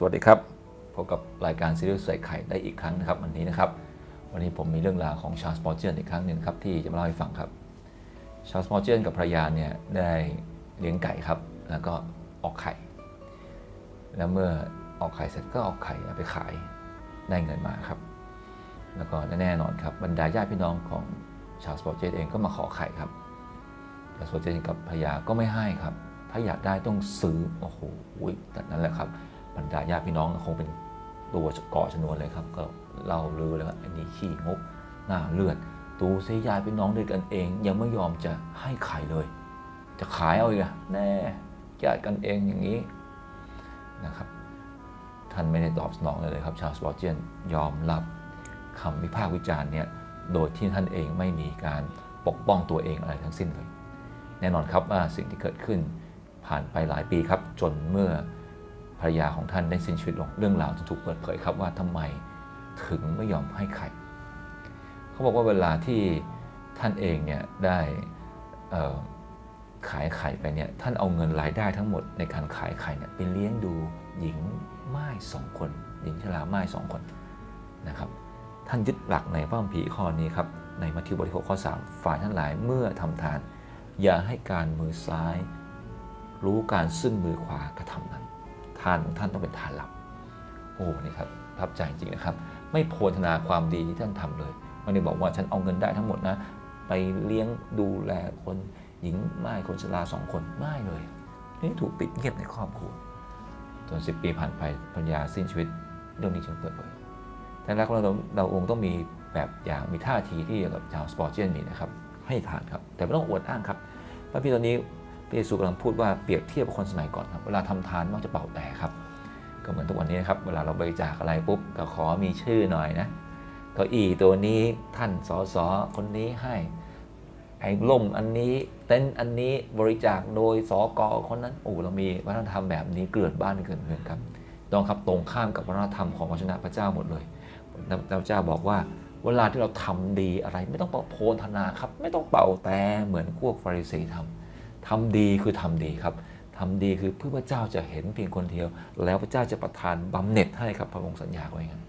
สวัสดีครับพบกับรายการซีรีส์ใส่ไข่ได้อีกครั้งนะครับวันนี้นะครับ วันนี้ผมมีเรื่องราวของชาร์ลส์ปอร์เจนอีกครั้งหนึ่งครับที่จะมาเล่าให้ฟังครับชาร์ลส์ปอร์เจนกับภรรยาเนี่ยได้เลี้ยงไก่ครับ แล้วก็ออกไข่ แล้วเมื่อออกไข่เสร็จก็เอาไข่ไปขายได้เงินมาครับ แล้วก็แน่นอนครับบรรดาญาติพี่น้องของชาร์ลส์ปอร์เจนเองก็มาขอไข่ครับชาร์ลส์ปอร์เจนกับภรรยาก็ไม่ให้ครับ ถ้าอยากได้ต้องซื้อโอ้โหแต่นั้นแหละครับ บรรดาญาติพี่น้องคงเป็นตัวก่อชนวนเลยครับ ก็เล่าลือเลยว่าอันนี้ขี้งกหน้าเลือด ตูเสียญาติพี่น้องด้วยกันเอง ยังไม่ยอมจะให้ไข่เลย จะขายเอาอีกอะแน่ญาติกันเองอย่างนี้นะครับท่านไม่ได้ตอบสนองเลยเลยครับชาลส์บอร์เจนยอมรับคำวิพากษ์วิจารณ์เนี่ยโดยที่ท่านเองไม่มีการปกป้องตัวเองอะไรทั้งสิ้นเลย แน่นอนครับว่าสิ่งที่เกิดขึ้นผ่านไปหลายปีครับจนเมื่อ ภรรยาของท่านได้สิ้นชีวิตลงเรื่องราวจะถูกเปิดเผยครับว่าทำไมถึงไม่ยอมให้ไข่เขาบอกว่าเวลาที่ท่านเองเนี่ยได้ขายไข่ไปเนี่ยท่านเอาเงินรายได้ทั้งหมดในการขายไข่เนี่ยไปเลี้ยงดูหญิงม่ายสองคน หญิงชราม่ายสองคนนะครับท่านยึดหลักในพระคัมภีร์ข้อนี้ครับในมัทธิวบทที่หกข้อ3ฝ่ายทั้งหลายเมื่อทำทาน อย่าให้การมือซ้าย รู้การซึ่งมือขวากระทำนั้น ทานของท่านต้องเป็นทานหลับ โอ้นี่ครับทับใจจริงนะครับ ไม่โพธนาความดีที่ท่านทำเลยไม่ได้บอกว่าฉันเอาเงินได้ทั้งหมดนะ ไปเลี้ยงดูแลคนหญิงไม่คนชราสองคนไม่เลยนี่ถูกปิดเงียบในครอบครัวจนสิปีผ่านไปปัญญาสิ้นชีวิตเรื่องนี้จึงเปิดเผยแต่แรกเราเราองค์ต้องมีแบบอย่างมีท่าทีที่กับชาวสปอร์เจียนมีนะครับ ให้ทานครับ แต่ไม่ต้องอวดอ้างครับพระพี่ตอนนี้ พระเยซูกำลังพูดว่าเปรียบเทียบกับคนสมัยก่อนครับ เวลาทำทานมักจะเป่าแต่ครับ ก็เหมือนทุกวันนี้นะครับเวลาเราบริจาคอะไรปุ๊บก็ขอมีชื่อหน่อยนะเก้าอี้ตัวนี้ท่านสสคนนี้ให้ไอ้ล่มอันนี้เต็นท์อันนี้บริจาคโดยสกคนนั้นโอ้เรามีวัฒนธรรมแบบนี้เกลื่อนบ้านเกินเพื่อนครับต้องครับตรงข้ามกับวัฒนธรรมของพระชนะพระเจ้าหมดเลยพระเจ้าบอกว่าเวลาที่เราทำดีอะไร ไม่ต้องโพธนาครับ ไม่ต้องเป่าแต่เหมือนพวกฟาริสีทำ ทำดีคือทำดีครับทำดีคือเพื่อพระเจ้าจะเห็นเพียงคนเดียว แล้วพระเจ้าจะประทานบำเหน็จให้ครับพระองค์สัญญาไว้งั้น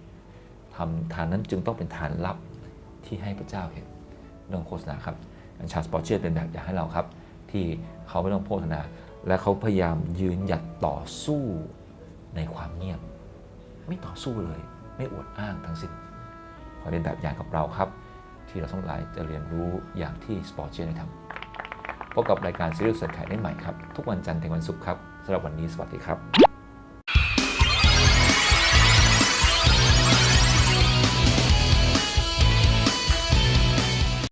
ทำทานนั้นจึงต้องเป็นทานลับที่ให้พระเจ้าเห็นเรื่องโฆษณาครับอัญชาสปอร์เชียเป็นแบบอย่างให้เราครับ ที่เขาไม่ต้องโฆษณา และเขาพยายามยืนหยัดต่อสู้ในความเงียบ ไม่ต่อสู้เลย ไม่อวดอ้างทั้งสิ้นขอเป็นแบบอย่างกับเราครับ ที่เราทั้งหลายจะเรียนรู้อย่างที่สปอร์เชียได้ทำ พบกับรายการซีรีส์สดขายได้ใหม่ครับ ทุกวันจันทร์ถึงวันศุกร์ครับสำหรับวันนี้สวัสดีครับ